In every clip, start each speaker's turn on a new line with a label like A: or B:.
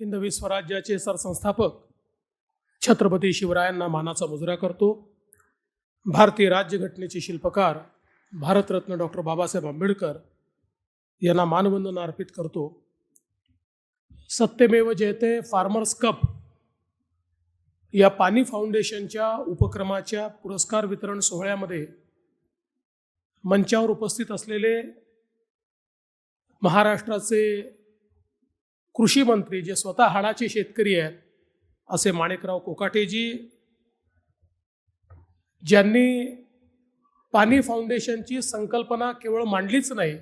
A: हिंदवी स्वराज्याचे सरसंस्थापक छत्रपती शिवरायांना मानाचा मुजरा करतो. भारतीय राज्यघटनेचे शिल्पकार भारतरत्न डॉक्टर बाबासाहेब आंबेडकर यांना मानवंदना अर्पित करतो. सत्यमेव जयते फार्मर्स कप या पाणी फाउंडेशनच्या उपक्रमाच्या पुरस्कार वितरण सोहळ्यामध्ये मंचावर उपस्थित असलेले महाराष्ट्राचे कृषी मंत्री जे स्वतः हाडाचे शेतकरी आहेत असे माणिकराव कोकाटेजी ज्यांनी पाणी फाउंडेशनची संकल्पना केवळ मांडलीच नाही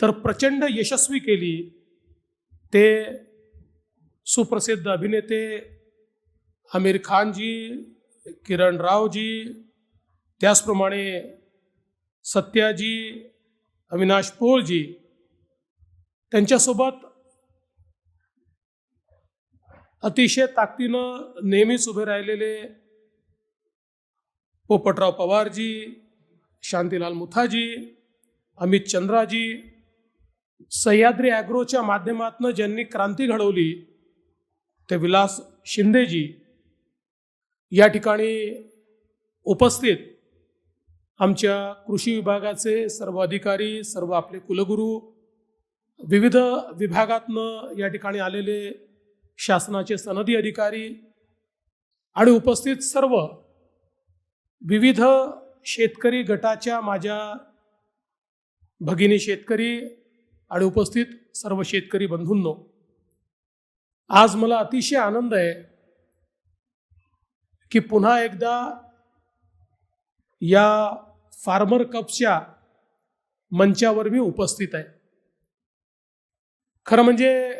A: तर प्रचंड यशस्वी केली. ते सुप्रसिद्ध अभिनेते आमिर खानजी किरण रावजी त्याचप्रमाणे सत्याजी अविनाश पोळजी त्यांच्यासोबत अतिशय ताकदीनं नेहमीच उभे राहिलेले पोपटराव पवारजी शांतीलाल मुथाजी अमित चंद्राजी सह्याद्री ॲग्रोच्या माध्यमातून ज्यांनी क्रांती घडवली ते विलास शिंदेजी या ठिकाणी उपस्थित आमच्या कृषी विभागाचे सर्व अधिकारी सर्व आपले कुलगुरू विविध विभागातनं या ठिकाणी आलेले शासनाचे सनदी अधिकारी आणि उपस्थित सर्व विविध शेतकरी गटाच्या माझ्या भगिनी शेतकरी आणि उपस्थित सर्व शेतकरी बंधूंनो आज मला अतिशय आनंद आहे की पुन्हा एकदा या फार्मर कपच्या मंचावर मी उपस्थित आहे. खरं म्हणजे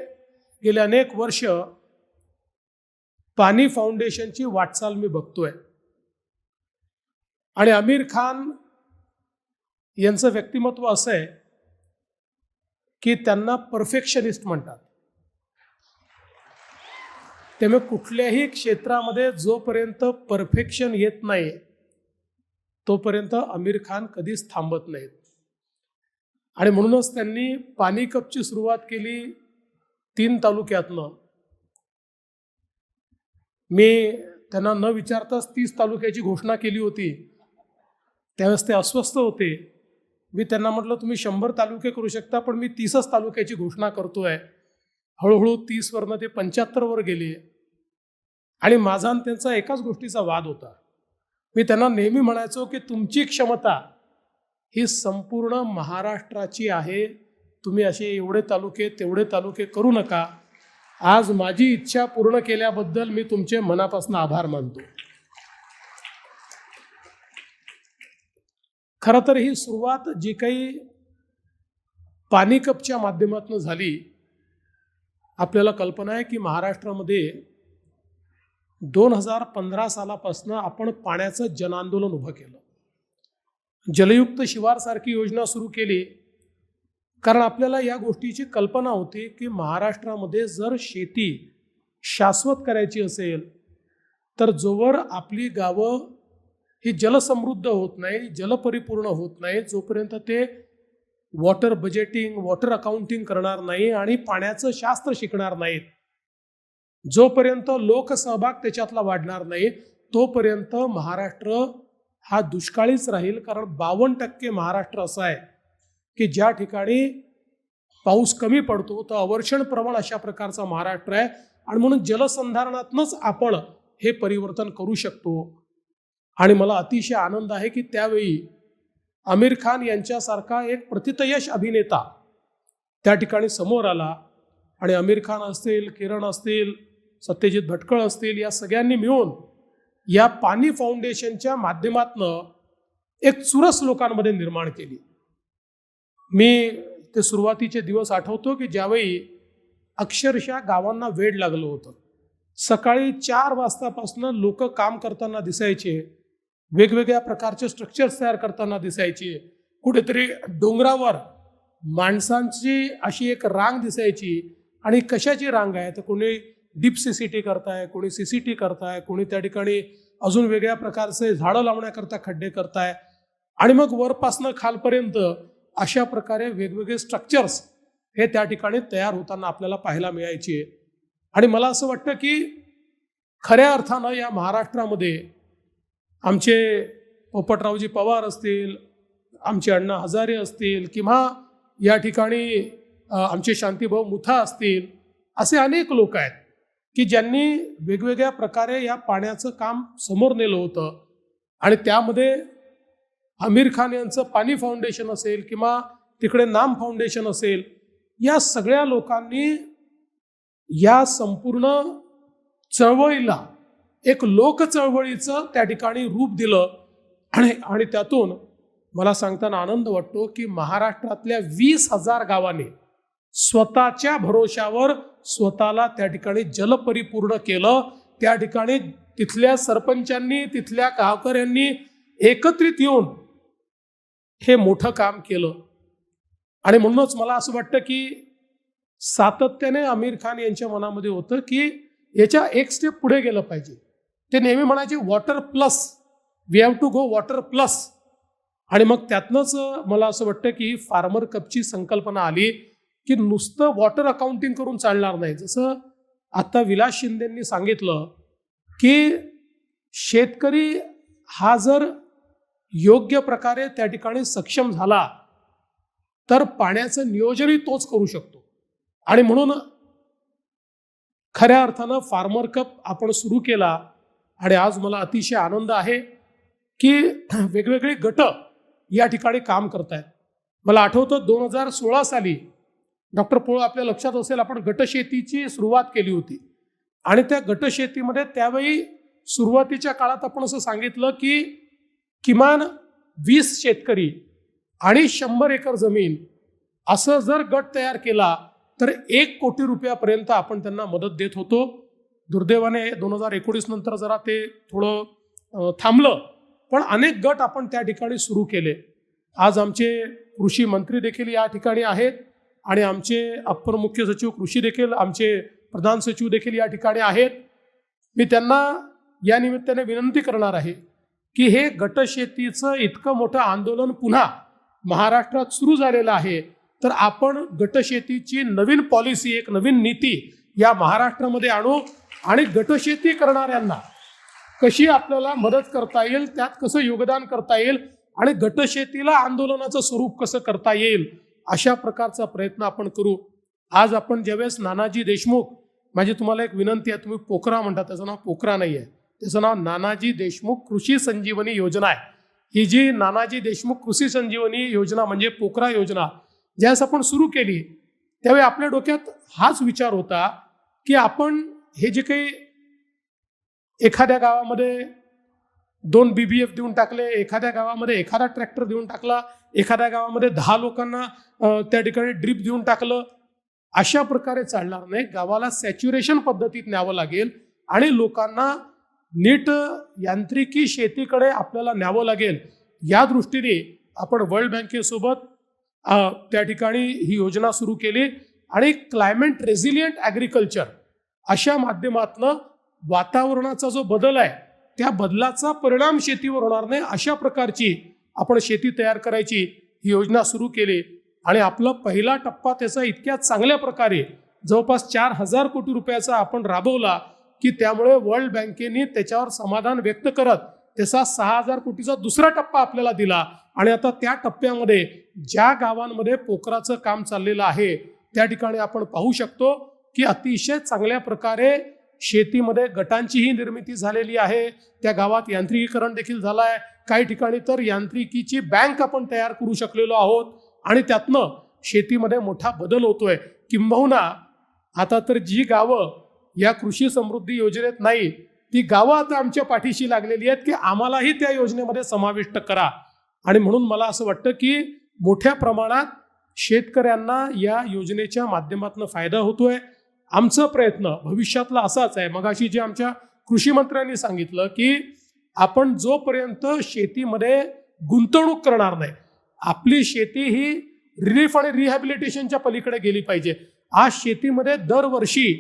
A: गेले अनेक वर्ष पाणी फाउंडेशनची वाटचाल मी बघतोय. आणि आमिर खान यांचं व्यक्तिमत्व असं आहे की त्यांना परफेक्शनिस्ट म्हणतात. त्यामुळे कुठल्याही क्षेत्रामध्ये जोपर्यंत परफेक्शन येत नाही तोपर्यंत आमिर खान कधीच थांबत नाहीत. आणि म्हणूनच त्यांनी पाणी कपची सुरुवात केली तीन तालुक्यातनं. मी त्यांना न विचारताच तीस तालुक्याची घोषणा केली होती. त्यावेळेस ते अस्वस्थ होते. मी त्यांना म्हटलं तुम्ही शंभर तालुके करू शकता पण मी तीसच तालुक्याची घोषणा करतो आहे हळूहळू तीसवरनं ते पंच्याहत्तरवर गेले. आणि माझा आणि त्यांचा एकाच गोष्टीचा वाद होता. मी त्यांना नेहमी म्हणायचो की तुमची क्षमता ही संपूर्ण महाराष्ट्राची आहे. तुम्ही असे एवढे तालुके तेवढे तालुके करू नका. आज माझी इच्छा पूर्ण केल्याबद्दल मी तुमचे मनापासून आभार मानतो. खरं तर ही सुरुवात जी काही पाणी कपच्या माध्यमातून झाली आपल्याला कल्पना आहे की महाराष्ट्रामध्ये दोन हजार पंधरा सालापासून आपण पाण्याचं जनआंदोलन उभं केलं. जलयुक्त शिवारसारखी योजना सुरू केली. कारण आपल्याला या गोष्टीची कल्पना होती की महाराष्ट्रामध्ये जर शेती शाश्वत करायची असेल तर जोवर आपली गावं ही जलसमृद्ध होत नाही जलपरिपूर्ण होत नाही जोपर्यंत ते वॉटर बजेटिंग वॉटर अकाउंटिंग करणार नाही आणि पाण्याचं शास्त्र शिकणार नाहीत. जोपर्यंत लोकसहभाग त्याच्यातला वाढणार नाही तोपर्यंत महाराष्ट्र हा दुष्काळीच राहील कारण बावन्न टक्के महाराष्ट्र असं आहे की ज्या ठिकाणी पाऊस कमी पडतो तर अवर्षण प्रमाण अशा प्रकारचा महाराष्ट्र आहे. आणि म्हणून जलसंधारणातनंच आपण हे परिवर्तन करू शकतो. आणि मला अतिशय आनंद आहे की त्यावेळी आमिर खान यांच्यासारखा एक प्रतितयश अभिनेता त्या ठिकाणी समोर आला. आणि आमिर खान असतील किरण असतील सत्यजित भटकळ असतील या सगळ्यांनी मिळून या पाणी फाउंडेशनच्या माध्यमातनं एक चुरस लोकांमध्ये निर्माण केली. मी ते सुरुवातीचे दिवस आठवतो की ज्यावेळी अक्षरशः गावांना वेळ लागलं होतं. सकाळी चार वाजतापासून लोक काम करताना दिसायचे वेगवेगळ्या प्रकारचे स्ट्रक्चर्स तयार करताना दिसायचे कुठेतरी डोंगरावर माणसांची अशी एक रांग दिसायची आणि कशाची रांग आहे? तर कोणी डीप सी सी टी करताय कोणी सी सी टी करताय कोणी त्या ठिकाणी अजून वेगळ्या प्रकारचे झाडं लावण्याकरता खड्डे करताय. आणि मग वरपासनं खालपर्यंत अशा प्रकारे वेगवेगळे स्ट्रक्चर्स हे त्या ठिकाणी तयार होताना आपल्याला पाहायला मिळायचे आणि मला असं वाटतं की खऱ्या अर्थानं या महाराष्ट्रामध्ये आमचे पोपटरावजी पवार असतील आमचे अण्णा हजारे असतील किंवा या ठिकाणी आमचे शांतीभाऊ मुथा असतील असे अनेक लोक आहेत. की ज्यांनी वेगवेगळ्या प्रकारे या पाण्याचं काम समोर नेलं होतं. आणि त्यामध्ये आमिर खान यांचं पाणी फाउंडेशन असेल किंवा तिकडे नाम फाउंडेशन असेल या सगळ्या लोकांनी या संपूर्ण चळवळीला एक लोक चळवळीचं त्या ठिकाणी रूप दिलं. आणि आणि त्यातून मला सांगताना आनंद वाटतो की महाराष्ट्रातल्या वीस हजार गावाने स्वतःच्या भरोशावर स्वतःला त्या ठिकाणी जलपरिपूर्ण केलं. त्या ठिकाणी तिथल्या सरपंचांनी तिथल्या गावकऱ्यांनी एकत्रित येऊन हे मोठं काम केलं. आणि म्हणूनच मला असं वाटतं की सातत्याने आमिर खान यांच्या मनामध्ये होतं की याच्या एक स्टेप पुढे गेलं पाहिजे. ते नेहमी म्हणायचे water plus we have to go water plus आणि मग त्यातनंच मला असं वाटतं की फार्मर कपची संकल्पना आली. की नुसतं वॉटर अकाउंटिंग करून चालणार नाही. जसं आता विलास शिंदेंनी सांगितलं की शेतकरी हा जर योग्य प्रकारे त्या ठिकाणी सक्षम झाला तर पाण्याचं नियोजनही तोच करू शकतो. आणि म्हणून खऱ्या अर्थानं फार्मर कप आपण सुरू केला आणि आज मला अतिशय आनंद आहे की वेगवेगळे गट या ठिकाणी काम करत आहेत मला आठवतं दोन हजार सोळा साली डॉक्टर पोळ आपल्या लक्षात असेल आपण गटशेतीची सुरुवात केली होती. आणि त्या गटशेतीमध्ये त्यावेळी सुरुवातीच्या काळात आपण असं सांगितलं की किमान वीस शेतकरी आणि शंभर एकर जमीन असं जर गट तयार केला तर एक कोटी रुपयापर्यंत आपण त्यांना मदत देत होतो. दुर्दैवाने दोन हजार एकोणीस नंतर जरा ते थोडं थांबलं. पण अनेक गट आपण त्या ठिकाणी सुरू केले. आज आमचे कृषी मंत्री देखील या ठिकाणी आहेत. आणि आमचे अप्पर मुख्य सचिव कृषी देखील आमचे प्रधान सचिव देखील या ठिकाणी आहेत. मी त्यांना या निमित्ताने विनंती करणार आहे की हे गटशेतीचं इतकं मोठं आंदोलन पुन्हा महाराष्ट्रात सुरू झालेलं आहे तर आपण गटशेतीची नवीन पॉलिसी एक नवीन नीती या महाराष्ट्रामध्ये आणू आणि गटशेती करणाऱ्यांना कशी आपल्याला मदत करता येईल त्यात कसं योगदान करता येईल आणि गटशेतीला आंदोलनाचं स्वरूप कसं करता येईल अशा प्रकारचा प्रयत्न आपण करू. आज आपण ज्यावेळेस नानाजी देशमुख माझी तुम्हाला एक विनंती आहे तुम्ही पोखरा म्हणता त्याचं नाव पोखरा नाही आहे. त्याचं नाव नानाजी देशमुख कृषी संजीवनी योजना आहे. ही जी नानाजी देशमुख कृषी संजीवनी योजना म्हणजे पोखरा योजना ज्यावेळेस आपण सुरू केली त्यावेळी आपल्या डोक्यात हाच विचार होता की आपण हे जे काही एखाद्या गावामध्ये दोन बी बी एफ देऊन टाकले एखाद्या गावामध्ये एखादा ट्रॅक्टर देऊन टाकला एखाद्या गावामध्ये दहा लोकांना त्या ठिकाणी ड्रीप देऊन टाकलं अशा प्रकारे चालणार नाही. गावाला सॅच्युरेशन पद्धतीत न्यावं लागेल आणि लोकांना नीट यांत्रिकी शेतीकडे आपल्याला न्यावं लागेल. या दृष्टीने आपण वर्ल्ड बँकेसोबत त्या ठिकाणी ही योजना सुरू केली आणि क्लायमेट रेझिलियंट ॲग्रिकल्चर अशा माध्यमातनं वातावरणाचा जो बदल आहे त्या बदलाचा परिणाम शेतीवर होणार नाही अशा प्रकारची आपण शेती तयार करायची ही योजना सुरू केली. आणि आपला पहिला टप्पा त्याचा इतक्या चांगल्या प्रकारे जवळपास चार हजार कोटी रुपयाचा आपण राबवला की त्यामुळे वर्ल्ड बँकेने त्याच्यावर समाधान व्यक्त करत त्याचा सहा हजार कोटीचा दुसरा टप्पा आपल्याला दिला. आणि आता त्या टप्प्यामध्ये ज्या गावांमध्ये पोकराचं काम चाललेलं आहे त्या ठिकाणी आपण पाहू शकतो की अतिशय चांगल्या प्रकारे शेतीमध्ये गटांचीही निर्मिती झालेली आहे. त्या गावात यांत्रिकीकरण देखील झालं आहे काही ठिकाणी तर यांत्रिकीची बँक आपण तयार करू शकलेलो आहोत. आणि त्यातनं शेतीमध्ये मोठा बदल होतोय. किंबहुना आता तर जी गावं या कृषी समृद्धी योजनेत नाही ती गावं आता आमच्या पाठीशी लागलेली आहेत की आम्हालाही त्या योजनेमध्ये समाविष्ट करा. आणि म्हणून मला असं वाटतं की मोठ्या प्रमाणात शेतकऱ्यांना या योजनेच्या माध्यमातून फायदा होतोय. आमचा प्रयत्न भविष्यातला असाच आहे. मगाशी जे आमच्या कृषी मंत्र्यांनी सांगितलं की आपण जोपर्यंत शेतीमध्ये गुंतवणूक करणार नाही आपली शेती ही रिलीफ आणि रिहॅबिलिटेशनच्या पलीकडे गेली पाहिजे. आज शेतीमध्ये दरवर्षी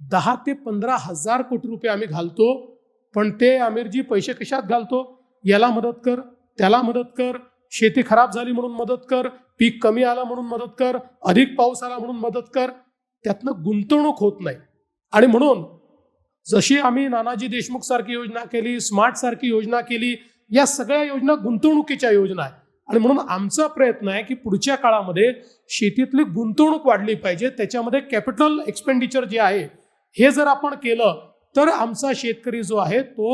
A: दहा ते पंधरा हजार कोटी रुपये आम्ही घालतो पण ते आमिरजी पैसे कशात घालतो? याला मदत कर त्याला मदत कर शेती खराब झाली म्हणून मदत कर पीक कमी आलं म्हणून मदत कर अधिक पाऊस आला म्हणून मदत कर त्यातनं गुंतवणूक होत नाही. आणि म्हणून जशी आम्ही नानाजी देशमुख सारखी योजना केली स्मार्ट सारखी योजना केली या सगळ्या योजना गुंतवणुकीच्या योजना आहे आणि म्हणून आमचा प्रयत्न आहे की पुढच्या काळामध्ये शेतीतली गुंतवणूक वाढली पाहिजे. त्याच्यामध्ये कॅपिटल एक्सपेंडिचर जे आहे हे जर आपण केलं तर आमचा शेतकरी जो आहे तो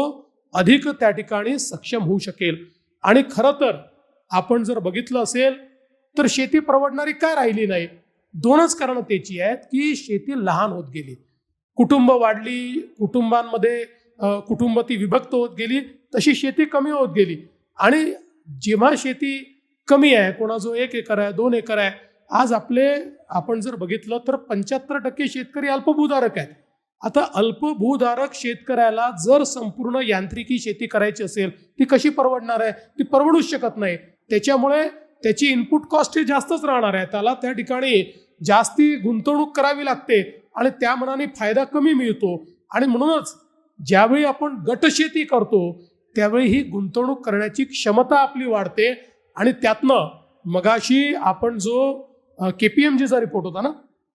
A: अधिक त्या ठिकाणी सक्षम होऊ शकेल. आणि खरं तर आपण जर बघितलं असेल तर शेती परवडणारी काय राहिली नाही? दोनच कारणं त्याची आहेत की शेती लहान होत गेली. कुटुंब वाढली कुटुंबांमध्ये कुटुंब ती विभक्त होत गेली तशी शेती कमी होत गेली. आणि जेव्हा शेती कमी आहे कोणाजो एक एकर आहे दोन एकर आहे आज आपले आपण जर बघितलं तर पंच्याहत्तर टक्के शेतकरी अल्पभूधारक आहेत. आता अल्पभूधारक शेतकऱ्याला जर संपूर्ण यांत्रिकी शेती करायची असेल ती कशी परवडणार आहे? ती परवडूच शकत नाही. त्याच्यामुळे त्याची इनपुट कॉस्ट ही जास्तच राहणार आहे. त्याला त्या ठिकाणी जास्ती गुंतवणूक करावी लागते आणि त्या मनाने फायदा कमी मिळतो. आणि म्हणूनच ज्यावेळी आपण गटशेती करतो त्यावेळी ही गुंतवणूक करण्याची क्षमता आपली वाढते. आणि त्यातनं मगाशी आपण जो के पी एम जीचा रिपोर्ट होता ना?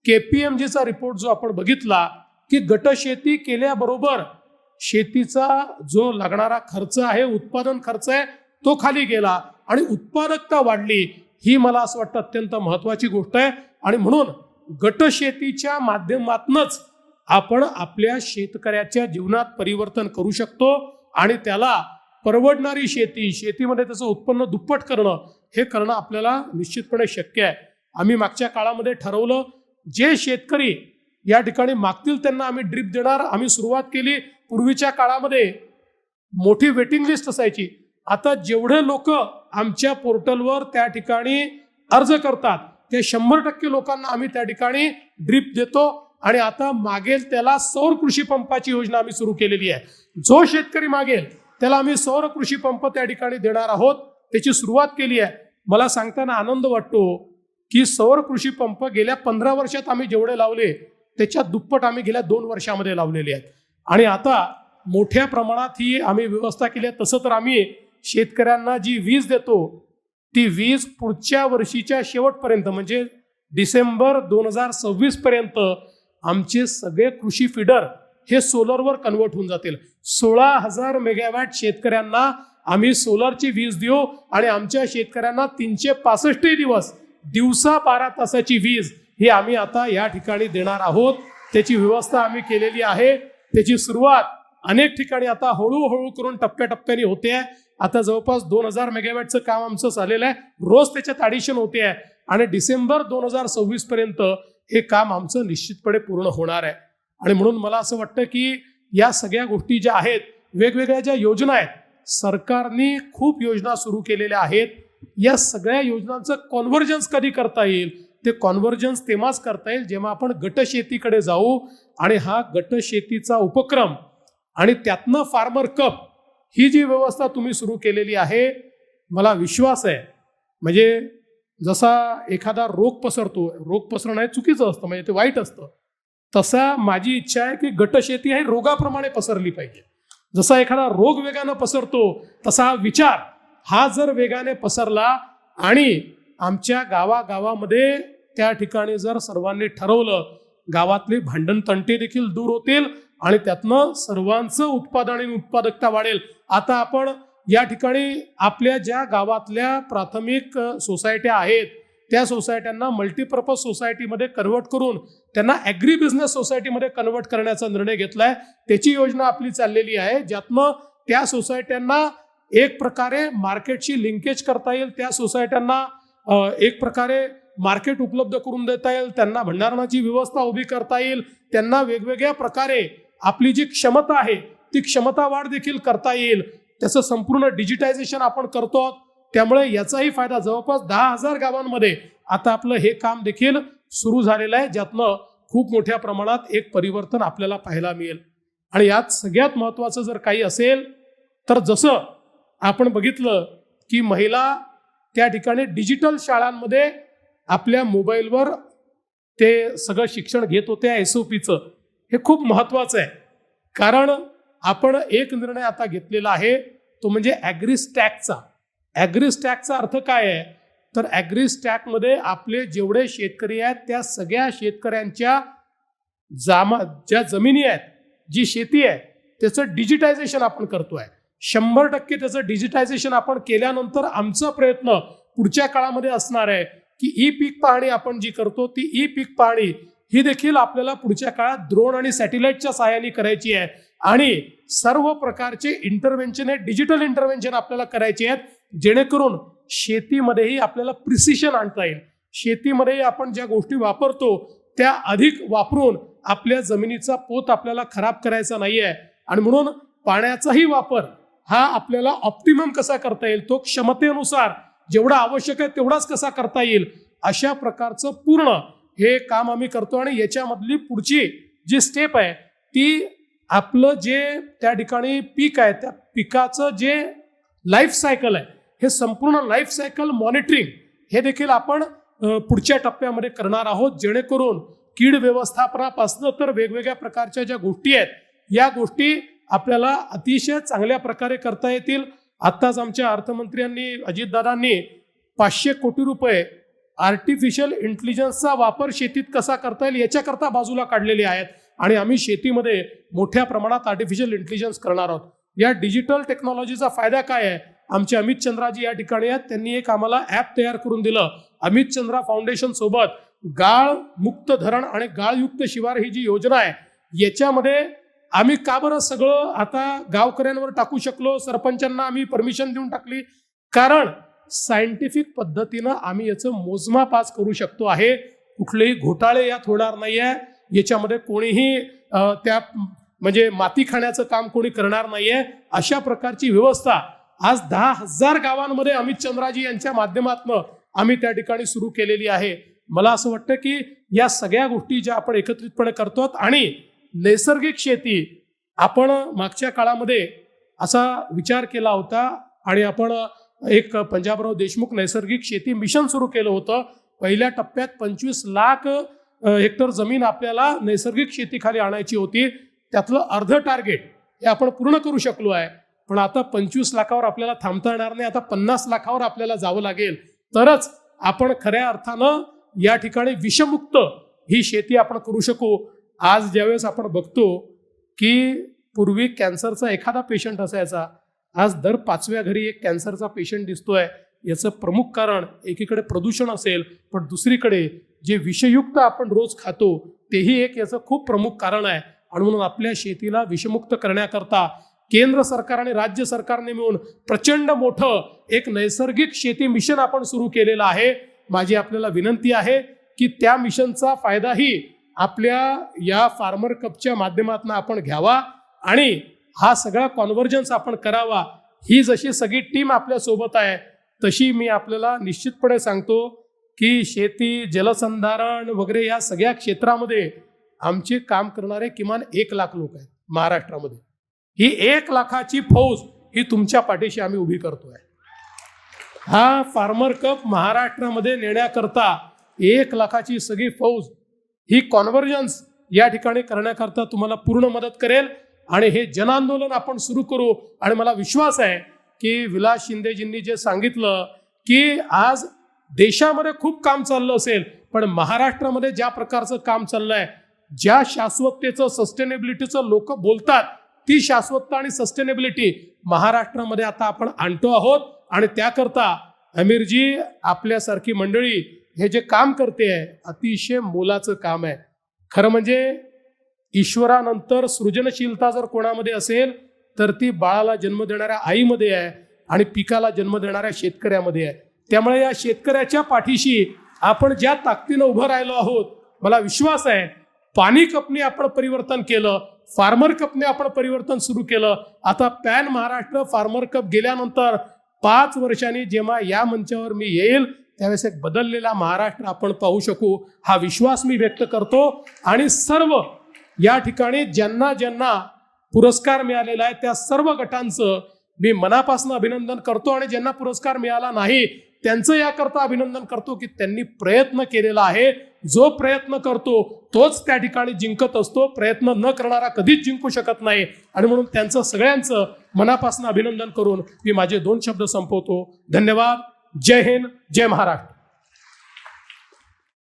A: के पी एम जीचा रिपोर्ट जो आपण बघितला की गटशेती केल्याबरोबर शेतीचा जो लागणारा खर्च आहे उत्पादन खर्च आहे तो खाली गेला आणि उत्पादकता वाढली. ही मला असं वाटतं अत्यंत महत्वाची गोष्ट आहे. आणि म्हणून गटशेतीच्या माध्यमातूनच आपण आपल्या शेतकऱ्याच्या जीवनात परिवर्तन करू शकतो आणि त्याला परवडणारी शेती शेतीमध्ये त्याचं उत्पन्न दुप्पट करणं हे करणं आपल्याला निश्चितपणे शक्य आहे. आम्ही मागच्या काळामध्ये ठरवलं जे शेतकरी या ठिकाणी मागतील त्यांना आम्ही ड्रीप देणार आम्ही सुरुवात केली. पूर्वीच्या काळामध्ये मोठी वेटिंग लिस्ट असायची. आता जेवढे लोक आमच्या पोर्टलवर त्या ठिकाणी अर्ज करतात ते शंभर टक्के लोकांना आम्ही त्या ठिकाणी ड्रीप देतो. आणि आता मागेल त्याला सौर कृषी पंपाची योजना आम्ही सुरू केलेली आहे. जो शेतकरी मागेल त्याला आम्ही सौर कृषी पंप त्या ठिकाणी देणार आहोत. त्याची सुरुवात केली आहे. मला सांगताना आनंद वाटतो की सौर कृषी पंप गेल्या पंधरा वर्षात आम्ही जेवढे लावले त्याच्या दुप्पट आम्ही गेल्या दोन वर्षामध्ये लावलेले आहेत. आणि आता मोठ्या प्रमाणात ही आम्ही व्यवस्था केली आहे. तसं तर आम्ही शेतकऱ्यांना जी वीज देतो ती वीज पुढच्या वर्षीच्या शेवटपर्यंत म्हणजे डिसेंबर दोन हजार सव्वीस पर्यंत आमचे सगळे कृषी फिडर हे सोलरवर कन्वर्ट होऊन जातील. सोळा हजार मेगावॅट शेतकऱ्यांना आम्ही सोलरची वीज देऊ आणि आमच्या शेतकऱ्यांना तीनशे पासष्ट दिवस दिवसा बारा तासाची वीज ही आम्ही आता या ठिकाणी देणार आहोत. त्याची व्यवस्था आम्ही केलेली आहे. त्याची सुरुवात अनेक ठिकाणी आता हळूहळू करून टप्प्याटप्प्याने होते. आहे आता जवळपास दोन हजार मेगावॅटचं काम आमचं झालेलं आहे. रोज त्याच्यात ॲडिशन होते आहे. आणि डिसेंबर दोन हजार सव्वीस पर्यंत हे काम आमचं निश्चितपणे पूर्ण होणार आहे. आणि म्हणून मला असं वाटतं की या सगळ्या गोष्टी ज्या आहेत वेगवेगळ्या ज्या योजना आहेत सरकारने खूप योजना सुरू केलेल्या आहेत. या सगळ्या योजनांचं कॉन्व्हर्जन्स कधी करता येईल? ते कॉन्व्हर्जन्स तेव्हाच करता येईल जेव्हा आपण गटशेतीकडे जाऊ. आणि हा गटशेतीचा उपक्रम आणि त्यातनं फार्मर कप ही जी व्यवस्था तुम्ही सुरू केलेली आहे मला विश्वास आहे. म्हणजे जसा एखादा रोग पसरतो रोग पसरणं हे चुकीचं असतं म्हणजे ते वाईट असतं तसा माझी इच्छा आहे की गटशेती हे रोगाप्रमाणे पसरली पाहिजे. जसा एखादा रोग वेगानं पसरतो तसा हा विचार हा जर वेगाने पसरला आणि आमच्या गावागावामध्ये त्या ठिकाणी जर सर्वांनी ठरवलं गावातले भांडण तंटे देखील दूर होतील आणि त्यातनं सर्वांचं उत्पादन आणि उत्पादकता वाढेल. आता आपण या ठिकाणी आपल्या ज्या गावातल्या प्राथमिक सोसायट्या आहेत त्या सोसायट्यांना मल्टीपर्पज सोसायटीमध्ये कन्वर्ट करून त्यांना ॲग्री बिझनेस सोसायटीमध्ये कन्वर्ट करण्याचा निर्णय घेतलाय. त्याची योजना आपली चाललेली आहे. ज्यातनं त्या सोसायट्यांना एक प्रकारे मार्केटशी लिंकेज करता येईल त्या सोसायट्यांना एक प्रकारे मार्केट उपलब्ध करून देता येईल. त्यांना भंडारणाची व्यवस्था उभी करता येईल. त्यांना वेगवेगळ्या प्रकारे आपली जी क्षमता आहे ती क्षमता वाढ देखील करता येईल. त्याचं संपूर्ण डिजिटायझेशन आपण करतो त्यामुळे याचाही फायदा जवळपास दहा हजार गावांमध्ये आता आपलं हे काम देखील सुरू झालेलं आहे ज्यातनं खूप मोठ्या प्रमाणात एक परिवर्तन आपल्याला पाहायला मिळेल. आणि यात सगळ्यात महत्त्वाचं जर काही असेल तर जसं आपण बघितलं की महिला त्या ठिकाणी डिजिटल शाळांमध्ये आपल्या मोबाईलवर ते सगळं शिक्षण घेत होत्या एस ओ पीचं हे खूप महत्त्वाचं आहे. कारण आपण एक निर्णय आता घेतलेला आहे तो म्हणजे ॲग्रीस्टॅकचा ॲग्रीस्टॅकचा अर्थ काय आहे? तर ॲग्रीस्टॅकमध्ये आपले जेवढे शेतकरी आहेत त्या सगळ्या शेतकऱ्यांच्या जामा ज्या जमिनी आहेत जी शेती आहे त्याचं डिजिटायझेशन आपण करतो आहे शंभर टक्के त्याचं डिजिटायझेशन आपण केल्यानंतर आमचा प्रयत्न पुढच्या काळामध्ये असणार आहे की ई पीक पाहणी आपण जी करतो ती ई पीक पाहणी ही देखील आपल्याला पुढच्या काळात ड्रोन आणि सॅटेलाइटच्या सहाय्याने करायची आहे. आणि सर्व प्रकारचे इंटरव्हेन्शन हे डिजिटल इंटरव्हेन्शन आपल्याला करायचे आहेत जेणेकरून शेतीमध्येही आपल्याला प्रिसिशन आणता येईल. शेतीमध्येही आपण ज्या गोष्टी वापरतो त्या अधिक वापरून आपल्या जमिनीचा पोत आपल्याला खराब करायचा नाही आहे आणि म्हणून पाण्याचाही वापर हा आपल्याला ऑप्टिमम कसा करता येईल तो क्षमतेनुसार जेवढा आवश्यक आहे तेवढाच कसा करता येईल अशा प्रकारचं पूर्ण हे काम आम्ही करतो आणि याच्यामधली पुढची जी स्टेप आहे ती आपलं जे त्या ठिकाणी पीक आहे त्या पिकाचं जे लाईफ सायकल आहे हे संपूर्ण लाईफ सायकल मॉनिटरिंग हे देखील आपण पुढच्या टप्प्यामध्ये करणार आहोत. जेणेकरून कीड व्यवस्थापनापासनं तर वेगवेगळ्या प्रकारच्या ज्या गोष्टी आहेत या गोष्टी आपल्याला अतिशय चांगल्या प्रकारे करता येतील. आत्ताच आमच्या अर्थमंत्र्यांनी अजितदादांनी पाचशे कोटी रुपये आर्टिफिशियल इंटेलिजन्सचा वापर शेतीत कसा करता येईल याच्याकरता बाजूला काढलेले आहेत. आणि आम्ही शेतीमध्ये मोठ्या प्रमाणात आर्टिफिशियल इंटेलिजन्स करणार आहोत. या डिजिटल टेक्नॉलॉजीचा फायदा काय आहे? आमचे अमित चंद्राजी या ठिकाणी आहेत. त्यांनी एक आम्हाला ॲप तयार करून दिलं. अमित चंद्रा फाउंडेशन सोबत गाळ मुक्त धरण आणि गाळयुक्त शिवार ही जी योजना आहे याच्यामध्ये आम्ही का बरं सगळं आता गावकऱ्यांवर टाकू शकलो? सरपंचांना आम्ही परमिशन देऊन टाकली. कारण सायंटिफिक पद्धतीनं आम्ही याचं मोजमाप आज करू शकतो आहे. कुठलेही घोटाळे यात होणार नाही आहे याच्यामध्ये कोणीही त्या म्हणजे माती खाण्याचं काम कोणी करणार नाहीये. अशा प्रकारची व्यवस्था आज दहा हजार गावांमध्ये अमित चंद्राजी यांच्या माध्यमातून आम्ही त्या ठिकाणी सुरू केलेली आहे. मला असं वाटतं की या सगळ्या गोष्टी ज्या आपण एकत्रितपणे करतो आणि नैसर्गिक शेती आपण मागच्या काळामध्ये असा विचार केला होता आणि आपण एक पंजाबराव देशमुख नैसर्गिक शेती मिशन सुरू केलं होतं. पहिल्या टप्प्यात पंचवीस लाख हेक्टर जमीन आपल्याला नैसर्गिक शेतीखाली आणायची होती. त्यातलं अर्ध टार्गेट हे आपण पूर्ण करू शकलो आहे. पण आता पंचवीस लाखावर आपल्याला थांबता येणार नाही. आता पन्नास लाखावर आपल्याला जावं लागेल. तरच आपण खऱ्या अर्थानं या ठिकाणी विषमुक्त ही शेती आपण करू शकू. आज ज्यावेळेस आपण बघतो की पूर्वी कॅन्सरचा एखादा पेशंट असायचा आज दर पाचव्या घरी एक कॅन्सरचा पेशंट दिसतोय. याचं प्रमुख कारण एकीकडे प्रदूषण असेल पण दुसरीकडे जे विषयुक्त आपण रोज खातो तेही एक याचं खूप प्रमुख कारण आहे. आणि म्हणून आपल्या शेतीला विषमुक्त करण्याकरता केंद्र सरकार आणि राज्य सरकारने मिळून प्रचंड मोठं एक नैसर्गिक शेती मिशन आपण सुरू केलेलं आहे. माझी आपल्याला विनंती आहे की त्या मिशनचा फायदाही आपल्या या फार्मर कपच्या माध्यमातून आपण घ्यावा आणि हा सगळा कॉन्व्हर्जन्स आपण करावा. ही जशी सगळी टीम आपल्यासोबत आहे तशी मी आपल्याला निश्चितपणे सांगतो की शेती जलसंधारण वगैरे या सगळ्या क्षेत्रामध्ये आमचे काम करणारे किमान एक लाख लोक आहेत महाराष्ट्रामध्ये. ही एक लाखाची फौज ही तुमच्या पाठीशी आम्ही उभी करतोय. हा फार्मर कप महाराष्ट्रामध्ये नेण्याकरता एक लाखाची सगळी फौज ही कॉन्व्हर्जन्स या ठिकाणी करण्याकरता तुम्हाला पूर्ण मदत करेल. आणि हे जनआंदोलन आपण सुरू करू. आणि मला विश्वास आहे की विलास शिंदेजींनी जे सांगितलं की आज देशामध्ये खूप काम चाललं असेल पण महाराष्ट्रामध्ये ज्या प्रकारचं काम चाललंय ज्या शाश्वततेचं सस्टेनेबिलिटीचं लोक बोलतात ती शाश्वतता आणि सस्टेनेबिलिटी महाराष्ट्रामध्ये आता आपण आणतो आहोत. आणि त्याकरता अमीरजी आपल्यासारखी मंडळी हे जे काम करते आहे अतिशय मोलाचं काम आहे. खरं म्हणजे ईश्वरानंतर सृजनशीलता जर कोणामध्ये असेल तर ती बाळाला जन्म देणाऱ्या आईमध्ये आहे आणि पिकाला जन्म देणाऱ्या शेतकऱ्यामध्ये आहे. त्यामुळे या शेतकऱ्याच्या पाठीशी आपण ज्या ताकदीनं उभं राहिलो आहोत मला विश्वास आहे पाणी कपने आपण परिवर्तन केलं फार्मर कपने आपण परिवर्तन सुरू केलं. आता पॅन महाराष्ट्र फार्मर कप गेल्यानंतर पाच वर्षांनी जेव्हा या मंचावर मी येईल त्यावेळेस एक बदललेला महाराष्ट्र आपण पाहू शकू. हा विश्वास मी व्यक्त करतो आणि सर्व या ठिकाणी ज्यांना ज्यांना पुरस्कार मिळालेला आहे त्या सर्व गटांचं मी मनापासून अभिनंदन करतो आणि ज्यांना पुरस्कार मिळाला नाही त्यांचं याकरता अभिनंदन करतो की त्यांनी प्रयत्न केलेला आहे. जो प्रयत्न करतो तोच त्या ठिकाणी जिंकत असतो. प्रयत्न न करणारा कधीच जिंकू शकत नाही. आणि म्हणून त्यांचं सगळ्यांचं मनापासून अभिनंदन करून मी माझे दोन शब्द संपवतो. धन्यवाद. जय हिंद. जय महाराष्ट्र.